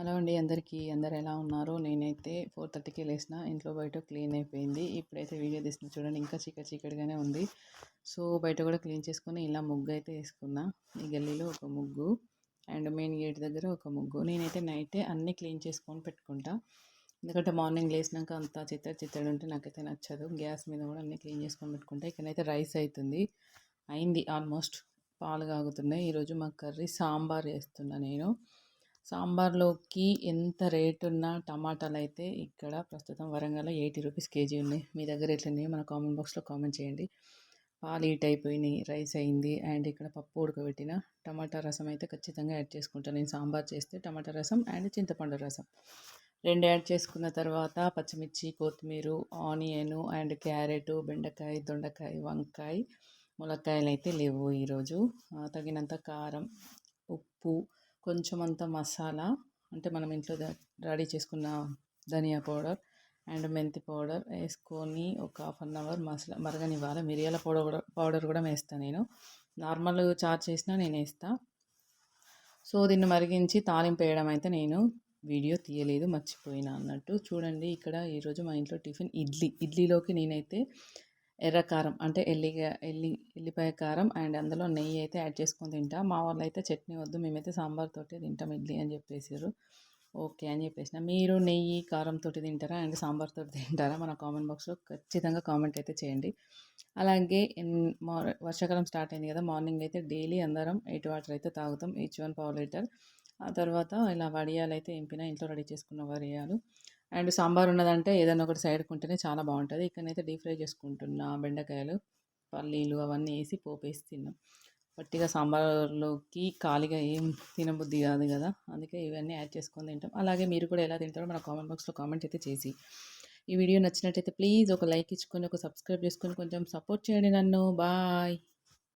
Hello అండి అందరికీ. అందరు ఎలా ఉన్నారు? నేనైతే ఫోర్ థర్టీకి లేచిన ఇంట్లో బయట క్లీన్ అయిపోయింది. ఇప్పుడైతే వీడియో తీసిన చూడండి ఇంకా చీకటి చీకటిగానే ఉంది. సో బయట కూడా క్లీన్ చేసుకొని ఇలా ముగ్గు అయితే వేసుకున్నా. ఈ గల్లీలో ఒక ముగ్గు అండ్ మెయిన్ గేట్ దగ్గర ఒక ముగ్గు. నేనైతే నైటే అన్నీ క్లీన్ చేసుకొని పెట్టుకుంటా. ఎందుకంటే మార్నింగ్ లేచినాక అంత చిత్తడి చిత్తడి ఉంటే నాకైతే నచ్చదు. గ్యాస్ మీద కూడా అన్నీ క్లీన్ చేసుకొని పెట్టుకుంటా. ఇక్కడైతే రైస్ అవుతుంది అయింది ఆల్మోస్ట్. పాలు కాగుతున్నాయి. ఈరోజు మా కర్రీ సాంబార్ చేస్తున్నా నేను. సాంబార్లోకి ఎంత రేటు ఉన్న టమాటాలు అయితే ఇక్కడ ప్రస్తుతం వరంగల్లో ఎయిటీ రూపీస్ కేజీ ఉన్నాయి. మీ దగ్గర ఎట్లున్నాయి మన కామెంట్ బాక్స్లో కామెంట్ చేయండి. పాలు హీట్ అయిపోయినాయి రైస్ అయింది అండ్ ఇక్కడ పప్పు ఉడకబెట్టిన టమాటా రసం అయితే ఖచ్చితంగా యాడ్ చేసుకుంటాను నేను సాంబార్ చేస్తే టమాటా రసం అండ్ చింతపండు రసం. రెండు యాడ్ చేసుకున్న తర్వాత పచ్చిమిర్చి కొత్తిమీర ఆనియన్ అండ్ క్యారెట్ బెండకాయ దొండకాయ వంకాయ ములక్కాయలు అయితే లేవు ఈరోజు. తగినంత కారం ఉప్పు కొంచెం అంత మసాలా అంటే మనం ఇంట్లో రెడీ చేసుకున్న ధనియా పౌడర్ అండ్ మెంతి పౌడర్ వేసుకొని ఒక హాఫ్ అన్ అవర్ మసాలా మరగనివ్వాలి. మిరియాల పౌడర్ కూడా పౌడర్ కూడా వేస్తాను నేను. నార్మల్ చార్జ్ చేసినా నేను వేస్తాను సో దీన్ని మరిగించి తాలింపు వేయడం అయితే నేను వీడియో తీయలేదు మర్చిపోయినా అన్నట్టు. చూడండి ఇక్కడ ఈరోజు మా ఇంట్లో టిఫిన్ ఇడ్లీ. ఇడ్లీలోకి నేనైతే ఎర్ర కారం అంటే ఎల్లిగా ఎల్లి ఎల్లిపాయ కారం అండ్ అందులో నెయ్యి అయితే యాడ్ చేసుకొని తింటాం. మా వాళ్ళు అయితే చట్నీ వద్దు మేమైతే సాంబార్ తోటి తింటాం ఇడ్లీ అని చెప్పేసారు ఓకే అని చెప్పేసిన. మీరు నెయ్యి కారంతో తింటారా అండ్ సాంబార్తో తింటారా? మన కామెంట్ బాక్స్లో ఖచ్చితంగా కామెంట్ అయితే చేయండి. అలాగే వర్షాకాలం స్టార్ట్ అయింది కదా మార్నింగ్ అయితే డైలీ అందరం ఎయిట్ వాటర్ అయితే తాగుతాం ఈచ్ వన్ పావు లీటర్. ఆ తర్వాత ఇలా వడియాలు అయితే ఎంపిన ఇంట్లో రెడీ చేసుకున్న వడియాలు. అండ్ సాంబార్ ఉన్నదంటే ఏదైనా ఒకటి సైడ్ ఉంటేనే చాలా బాగుంటుంది. ఇక్కడనైతే డీప్ ఫ్రై చేసుకుంటున్నా బెండకాయలు పల్లీలు అవన్నీ వేసి పోపు వేసి తిన్నాం. పట్టిగా సాంబార్లోకి ఖాళీగా ఏం తినబుద్ధి కాదు కదా. అందుకే ఇవన్నీ యాడ్ చేసుకొని తింటాం. అలాగే మీరు కూడా ఎలా తింటారో మన కామెంట్ బాక్స్లో కామెంట్ అయితే చేసి. ఈ వీడియో నచ్చినట్టయితే ప్లీజ్ ఒక లైక్ ఇచ్చుకొని ఒక సబ్స్క్రైబ్ చేసుకొని కొంచెం సపోర్ట్ చేయండి నన్ను. బాయ్.